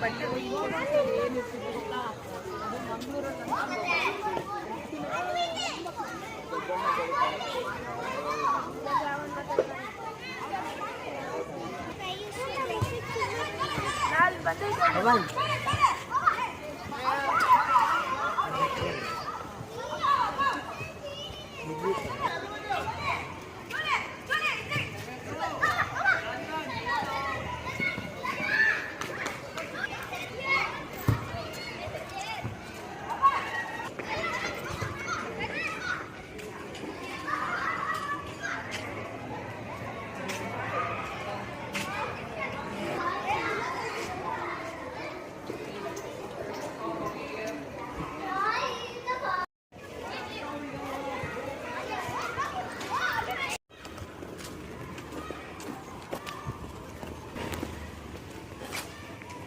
Bye.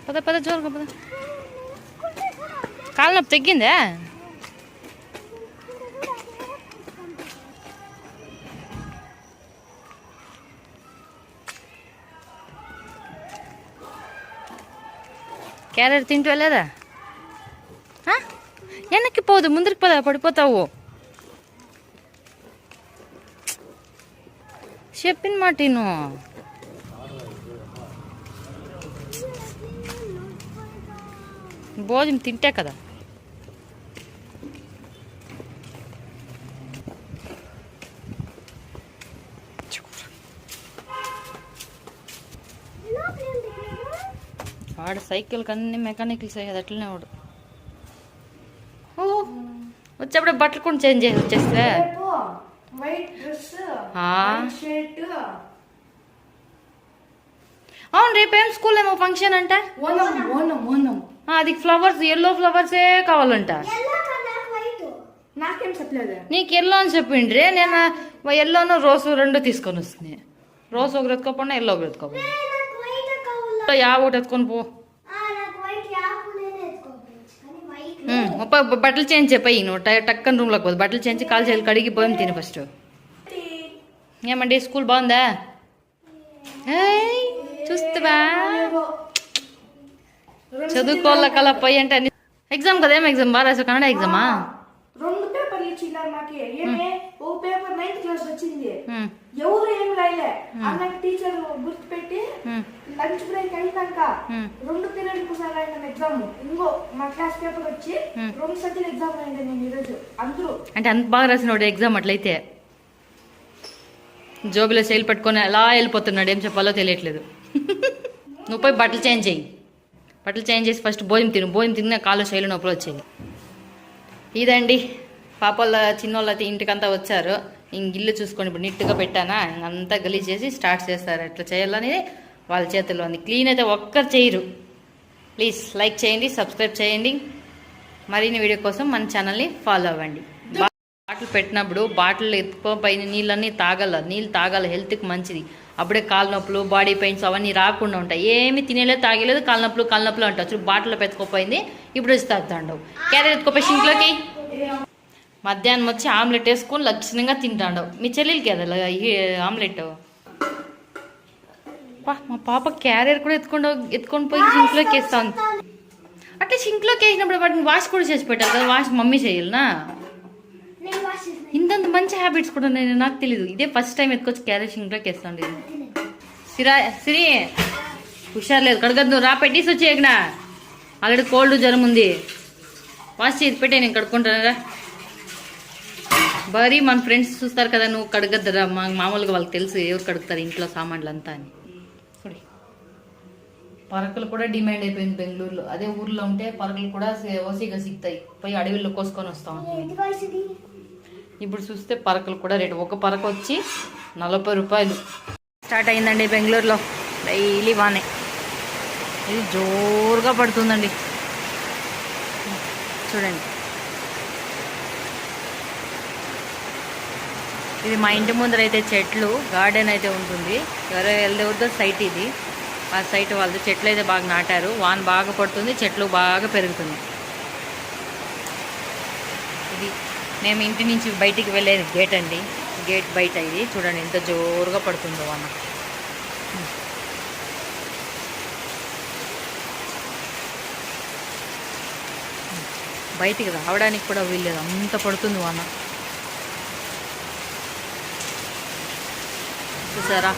పద పద జోరుగా పద కాలు నొప్పి తగ్గిందా క్యారెట్ తింటూ వెళ్ళేదా ఆ? వెనక్కి పోదు ముందరికి పద పడిపోతావు చెప్పిన మాట నేను భోజనం తింటే కదా. వాడు సైకిల్కి అన్ని మెకానికల్స్ అయ్యేది అట్లనే వాడు. వచ్చేప్పుడు బట్టలు కూడా చేంజ్ చేసి వచ్చేస్తే. అవును రేపేం స్కూల్ ఏమో ఫంక్షన్ అంటే? ఓనం ఓనం ఓనం అది ఫ్లవర్స్ ఎల్లో ఫ్లవర్సే కావాలంట. నాకేం చెప్పలేదు. నీకు ఎల్లో అని చెప్పిండ్రి నేను ఎల్లోను రోసు రెండు తీసుకొని వస్తుంది రోసు ఒకటి ఎత్తుకోకుండా ఎల్లో ఒకటి ఎత్తుకోకుండా. యా ఒకటి ఎత్తుకొని పో. బట్టలు చేంజ్ చెప్పయి నువ్వు టక్కన రూమ్లోకి పోదు బట్టలు చేంచి కాలు చేయాలి కడిగి పోయి తిని ఫస్ట్ ఏమండి స్కూల్ బాగుందా? ఏయ్, చూస్తావా? చదువుకోవాల కల పోయి అంటే అన్ని ఎగ్జామ్ కదా ఏం ఎగ్జామ్ బాగా రాసావు కన్నడ ఎగ్జామా రెండు పేపర్లు ఇచ్చినారు మాకి. ఏమే? ఓ పేపర్ నైన్త్ క్లాస్ వచ్చింది. ఎవరు ఏం రాయలే? అన్నకి టీచర్ గుర్తుపెట్టి లంచ్ బ్రేక్ అయినాక. రెండు పీరియడ్ ఒకసారి రాయడం ఎగ్జామ్ ఇంకో మా క్లాస్ పేపర్ వచ్చి రెండు సబ్జెక్ట్ ఎగ్జామ్ రాయండి నేను ఈరోజు. అందరూ. అంటే అంత బాగా రాసినవాడు ఎగ్జామ్ అట్లయితే. జోబిలో శైలి పట్టుకొని అలా వెళ్ళిపోతున్నాడు. ఏం చెప్పాలో తెలియట్లేదు. నువ్వు పోయి బట్టలు చేంజ్ చేయి బట్టలు చేంజ్ చేసి ఫస్ట్ భోజనం తిను. భోజనం తిన్న కాళ్ళు శైలి నొప్పులు వచ్చేది ఇదండి. పాపల చిన్నోళ్ళు అయితే ఇంటికంతా వచ్చారు. ఇంక ఇల్లు చూసుకొని ఇప్పుడు నీట్గా పెట్టానా? అంతా గలీజ్ చేసి స్టార్ట్ చేస్తారు. ఎట్లా చేయాలని వాళ్ళ చేతుల్లో ఉంది. క్లీన్ అయితే ఒక్కరు చేయరు. ప్లీజ్ లైక్ చేయండి సబ్స్క్రైబ్ చేయండి. మరిన్ని వీడియో కోసం మన ఛానల్ని ఫాలో అవ్వండి. బా- బాటిల్ పెట్టినప్పుడు బాటిల్ ఎత్తుకో పైన నీళ్ళన్నీ తాగాల. నీళ్ళు తాగాల హెల్త్కి మంచిది. అప్పుడే కాలు నొప్పులు బాడీ పెయిన్స్ అవన్నీ రాకుండా ఉంటాయి. ఏమి తినేలేదు తాగలేదు కాలు నొప్పులు కాలు నొప్పులు అంటావు. చూడు బాటిల్లో పెట్టుకోపోయింది ఇప్పుడు వచ్చి తాగుతాండవు క్యారెట్ ఎత్తుకోపోయి షింక్లోకి మధ్యాహ్నం వచ్చి ఆమ్లెట్ వేసుకొని లక్షణంగా తింటాండవు మీ చెల్లెలకి కదా ఆమ్లెట్? మా పాప క్యారియర్ కూడా ఎత్తుಕೊಂಡು ఎత్తుకొని పోయి షింక్లోకి వేస్తాను అట్లా షింక్లోకి వేసినప్పుడు వాటిని వాష్ కూడా చేసి పెట్టాలి కదా వాష్ మమ్మీ చేయాలనా? మంచి హ్యాబిట్స్ కూడా నేను నాకు తెలీదు. ఇదే ఫస్ట్ టైం ఎత్తుకొచ్చి క్యారెట్ షింక్లోకి వేస్తాను సిరా సిరి హుషారు లేదు. కడగద్దు రా పెట్టేసి వచ్చేయకనా ఆల్రెడీ కోల్డ్ జ్వరం ఉంది. వాష్ చేసి పెట్టే నేను కడుక్కుంటానరా భారీ మన ఫ్రెండ్స్ చూస్తారు కదా నువ్వు కడగద్దురా మా మామూలుగా వాళ్ళకి తెలుసు ఎవరు కడుగుతారు ఇంట్లో సామాన్లు అంతా అని. చూడి. పరకలు కూడా డిమాండ్ అయిపోయింది బెంగళూరులో. అదే ఊర్లో ఉంటే పరకలు కూడా ఓసీగా సిగ్తాయి పోయి అడవిలో కోసుకొని వస్తాం ఇప్పుడు చూస్తే పరకలు కూడా రేటు ఒక పరక వచ్చి నలభై రూపాయలు. స్టార్ట్ అయిందండి బెంగళూరులో. డైలీ వానే. ఇది జోరుగా పడుతుందండి. చూడండి. ఇది మా ఇంటి ముందర అయితే చెట్లు గార్డెన్ అయితే ఉంటుంది. ఎవరో వెళ్ళవద్దో సైట్ ఇది. ఆ సైట్ వాళ్ళు చెట్లు అయితే బాగా నాటారు. వాన్ బాగా పడుతుంది చెట్లు బాగా పెరుగుతుంది. ఇది మేము ఇంటి నుంచి బయటికి వెళ్ళేది గేట్ అండి. గేట్ బయట ఇది. చూడండి ఎంత జోరుగా పడుతుందో అన్న. బయటికి రావడానికి కూడా వీల్లేదు అంత పడుతుంది వాన. చూసారా?